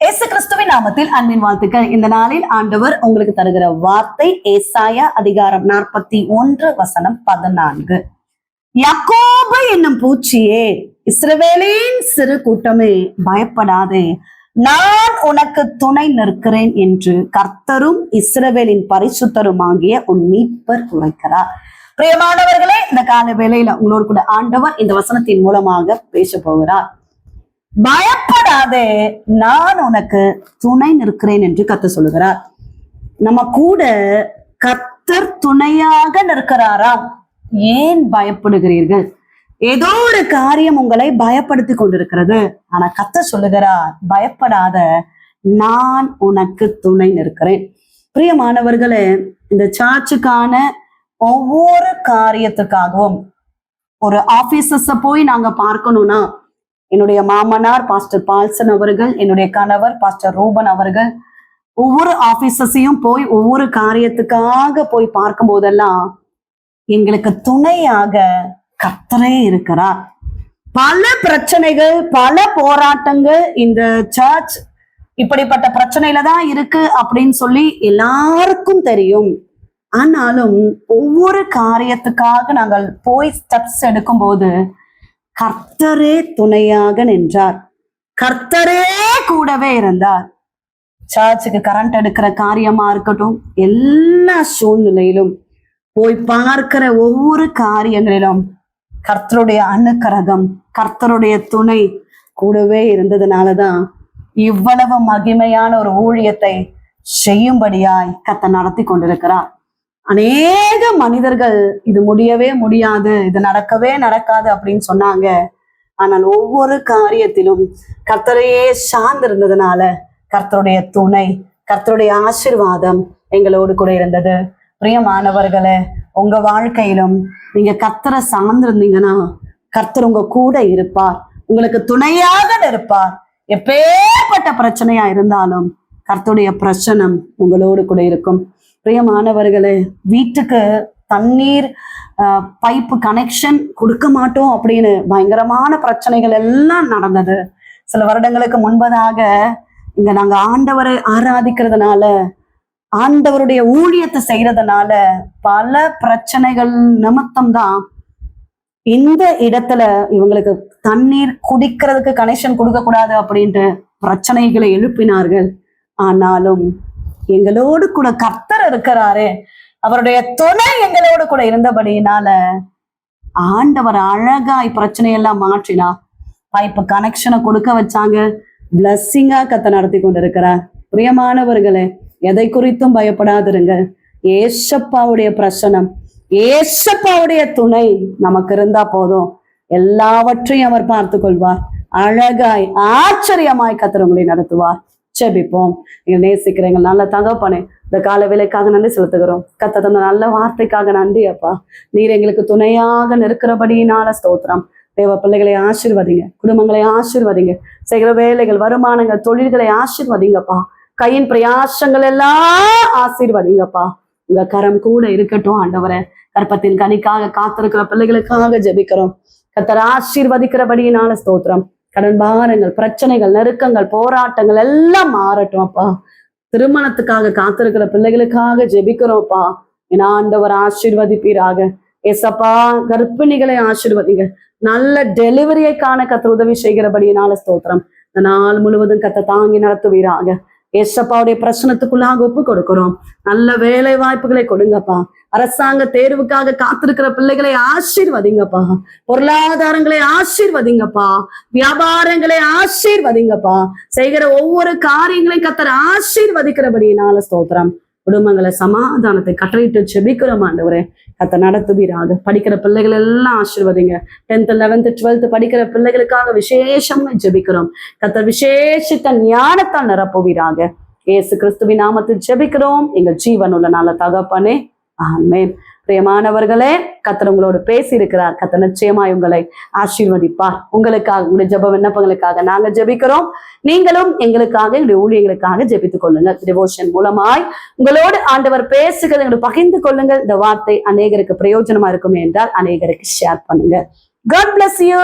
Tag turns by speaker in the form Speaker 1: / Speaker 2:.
Speaker 1: இயேசு கிறிஸ்துவின் நாமத்தில் அன்பின் வாழ்த்துக்கள். இந்த நாளில் ஆண்டவர் உங்களுக்கு தருகிற வார்த்தை ஏசாயா அதிகாரம் நாற்பத்தி ஒன்று வசனம் பதினான்கு. யாக்கோபு என்னும் பூச்சியே இஸ்ரவேலின் சிறு கூட்டமே பயப்படாதே. நான் உனக்கு துணை நிற்கிறேன் என்று கர்த்தரும் இஸ்ரவேலின் பரிசுத்தரும் ஆகிய உன் மீட்பர் உழைக்கிறார் பிரியமானவர்களே இந்த கால வேளையில உங்களோடு கூட ஆண்டவர் இந்த வசனத்தின் மூலமாக பேச போகிறார். பயப்ப பயப்படாதே நான் உனக்கு துணை நிற்கிறேன் என்று கத்த சொல்லுகிறார். நம்ம கூட கத்தர் துணையாக நிற்கிறாராம் ஏன் பயப்படுகிறீர்கள்? ஏதோ ஒரு காரியம் உங்களை பயப்படுத்தி கொண்டிருக்கிறது. ஆனா கத்த சொல்லுகிறார் பயப்படாத நான் உனக்கு துணை நிற்கிறேன். பிரியமானவர்களே இந்த சார்ச்சுக்கான ஒவ்வொரு காரியத்துக்காகவும் ஒரு ஆபீசஸ போய் நாங்க பார்க்கணும்னா என்னுடைய மாமனார் பாஸ்டர் பால்சன் அவர்கள் என்னுடைய கணவர் பாஸ்டர் ரூபன் அவர்கள் ஒவ்வொரு ஆபீசஸையும் போய் ஒவ்வொரு காரியத்துக்காக போய் பார்க்கும் போதெல்லாம் எங்களுக்கு துணையாக கத்தரே இருக்கிறார். பல பிரச்சனைகள் பல போராட்டங்கள் இந்த சர்ச் இப்படிப்பட்ட பிரச்சனையில தான் இருக்கு அப்படின்னு சொல்லி எல்லாருக்கும் தெரியும். ஆனாலும் ஒவ்வொரு காரியத்துக்காக நாங்கள் போய் ஸ்டெப்ஸ் எடுக்கும்போது கர்த்தரே துணையாக நின்றார். கர்த்தரே கூடவே இருந்தார். சர்ச்சுக்கு கரண்ட் எடுக்கிற காரியமா இருக்கட்டும் எல்லா சூழ்நிலையிலும் போய் பார்க்கிற ஒவ்வொரு காரியங்களிலும் கர்த்தருடைய அணுக்கரகம் கர்த்தருடைய துணை கூடவே இருந்ததுனாலதான் இவ்வளவு மகிமையான ஒரு ஊழியத்தை செய்யும்படியாய் கத்த நடத்தி கொண்டிருக்கிறார். அநேக மனிதர்கள் இது முடியவே முடியாது இது நடக்கவே நடக்காது அப்படின்னு சொன்னாங்க. ஆனால் ஒவ்வொரு காரியத்திலும் கர்த்தரையே சார்ந்திருந்ததுனால கர்த்தருடைய துணை கர்த்தருடைய ஆசிர்வாதம் எங்களோடு கூட இருந்தது. பிரியமானவர்களே உங்க வாழ்க்கையிலும் நீங்க கர்த்தரை சார்ந்திருந்தீங்கன்னா கர்த்தர் உங்க கூட இருப்பார். உங்களுக்கு துணையாக இருப்பார். எப்பேற்பட்ட பிரச்சனையா இருந்தாலும் கர்த்தருடைய பிரச்சனம் உங்களோடு கூட இருக்கும். பிரியமானவர்களே வீட்டுக்கு தண்ணீர் பைப்பு கனெக்ஷன் கொடுக்க மாட்டோம் அப்படின்னு பயங்கரமான பிரச்சனைகள் எல்லாம் நடந்தது. சில வருடங்களுக்கு முன்பதாக இங்க நாங்க ஆண்டவரை ஆராதிக்கிறதுனால ஆண்டவருடைய ஊழியத்தை செய்யறதுனால பல பிரச்சனைகள் நிமித்தம் தான் இந்த இடத்துல இவங்களுக்கு தண்ணீர் குடிக்கிறதுக்கு கனெக்ஷன் கொடுக்க கூடாது அப்படின்ட்டு பிரச்சனைகளை எழுப்பினார்கள். ஆனாலும் எங்களோடு கூட கர்த்தர் இருக்கிறாரே. அவருடைய துணை எங்களோடு கூட இருந்தபடியினால ஆண்டவர் அழகாய் பிரச்சனையெல்லாம் மாற்றினா பைப்பு கனெக்ஷனை கொடுக்க வச்சாங்க. பிளஸ்ஸிங்கா கத்த நடத்தி கொண்டிருக்கிறார். பிரியமானவர்களே எதை குறித்தும் பயப்படாதிருங்க. ஏசப்பாவுடைய பிரசனம் ஏசப்பாவுடைய துணை நமக்கு இருந்தா போதும். எல்லாவற்றையும் அவர் பார்த்து கொள்வார் அழகாய் ஆச்சரியமாய் கத்திரவங்களை நடத்துவார். செபிப்போம் நீங்க நேசிக்கிற எங்கள் நல்ல தகப்பனே இந்த கால வேலைக்காக நன்றி செலுத்துகிறோம். கத்த தந்த நல்ல வார்த்தைக்காக நன்றி அப்பா. நீர் எங்களுக்கு துணையாக நிற்கிறபடியினால ஸ்தோத்திரம். தேவ பிள்ளைகளை ஆசிர்வதிங்க குடும்பங்களை ஆசிர்வதிங்க. செய்கிற வேலைகள் வருமானங்கள் தொழில்களை ஆசிர்வதிங்கப்பா. கையின் பிரயாசங்கள் எல்லாம் ஆசீர்வதிங்கப்பா. உங்க கரம் கூட இருக்கட்டும் ஆண்டவரை. கற்பத்தின் கனிக்காக காத்திருக்கிற பிள்ளைகளுக்காக ஜெபிக்கிறோம். கத்தர் ஆசீர்வதிக்கிறபடியினால ஸ்தோத்திரம். கடன் பாரங்கள் பிரச்சனைகள் நெருக்கங்கள் போராட்டங்கள் எல்லாம் மாறட்டும் அப்பா. திருமணத்துக்காக காத்திருக்கிற பிள்ளைகளுக்காக ஜெபிக்கிறோம்ப்பா என் ஆண்டவர் ஆசீர்வதிப்பீராக. எஸ்அப்பா கர்ப்பிணிகளை ஆசீர்வதிங்க. நல்ல டெலிவரியை காண கத்த உதவி செய்கிறபடியினால ஸ்தோத்திரம். இந்த நாள் முழுவதும் கத்த தாங்கி நடத்துவீராக. ஏசப்பாவுடைய பிரச்சனத்துக்குள்ளாக ஒப்பு கொடுக்கிறோம் நல்ல வேலை வாய்ப்புகளை கொடுங்கப்பா. அரசாங்க தேர்வுக்காக காத்திருக்கிற பிள்ளைகளை ஆசீர்வதிங்கப்பா. பொருளாதாரங்களை ஆசீர்வதிங்கப்பா. வியாபாரங்களை ஆசீர்வதிங்கப்பா. செய்கிற ஒவ்வொரு காரியங்களையும் கத்தர் ஆசீர்வதிக்கிறபடியினால ஸ்தோத்திரம். குடும்பங்களை சமாதானத்தை கட்டளையிட்டு செபிக்கிறோம் ஆண்டவரே. கத்தை நடத்துவீராக. படிக்கிற பிள்ளைகள் எல்லாம் ஆசீர்வதிங்க. டென்த் லெவன்த்து டுவெல்த் படிக்கிற பிள்ளைகளுக்காக விசேஷமா ஜெபிக்கிறோம். கத்த விசேஷித்த ஞானத்தால் நிரப்புவீராக. ஏசு கிறிஸ்துவின் நாமத்தில் ஜெபிக்கிறோம். எங்கள் ஜீவன் உள்ள நல்ல தகப்பனே. ஆமேன். பிரியமானவர்களே கத்தர் உங்களோடு பேசி இருக்கிறார் கத்தர் நிச்சயமாய் உங்களை ஆசீர்வதிப்பார். உங்களுக்காக உங்களுடைய ஜெப விண்ணப்பங்களுக்காக நாங்க ஜெபிக்கிறோம். நீங்களும் எங்களுக்காக எங்களுடைய ஊழியர்களுக்காக ஜபித்துக் கொள்ளுங்கள். டிவோஷன் மூலமாய் உங்களோடு ஆண்டவர் பேசுகிறது எங்களுக்கு பகிர்ந்து கொள்ளுங்கள். இந்த வார்த்தை அநேகருக்கு பிரயோஜனமா இருக்கும் என்றால் அநேகருக்கு ஷேர் பண்ணுங்க காட் பிளஸ் யூ